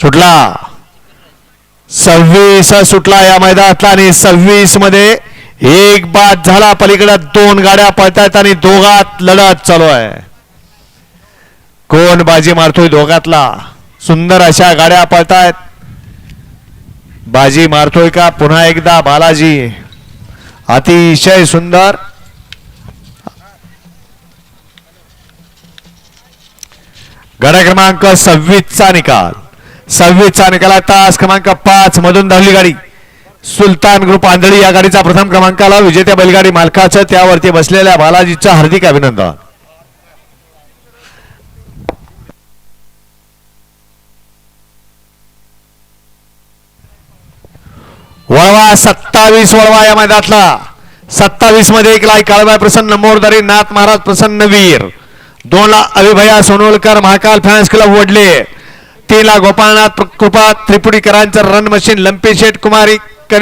सुटला. सव्वीस सुटला या मैदानातला आणि सव्वीसमध्ये एक बाद झाला. पलीकडे दोन गाड्या पळतायत आणि दोघात लढत चालू आहे. कोण बाजी मारतोय दोघातला? सुंदर अशा गाड्या पळतायत. बाजी मारतोय का? पुन्हा एकदा बालाजी. अतिशय सुंदर. गाड्या क्रमांक सव्वीसचा निकाल. सव्वीसचा निकाला तास क्रमांक पाच मधून धावली गाडी. सुलतान ग्रुप आंधळी या गाडीचा प्रथम क्रमांकाला विजेत्या बैलगाडी मालकाचं त्यावरती बसलेल्या बालाजीचं हार्दिक अभिनंदन. वळवा सत्तावीस वळवा या मैदानातला. सत्तावीसमध्ये एक लाख काळबाय प्रसन्न मोरदारी नाथ महाराज प्रसन्न वीर. दोन ला अभिभया सोनोलकर महाकाल फॅन्स क्लब वडले. तेला गोपाळनाथ कृपा त्रिपुडीकरांचं रन मशीन लंपी शेठ कुमारी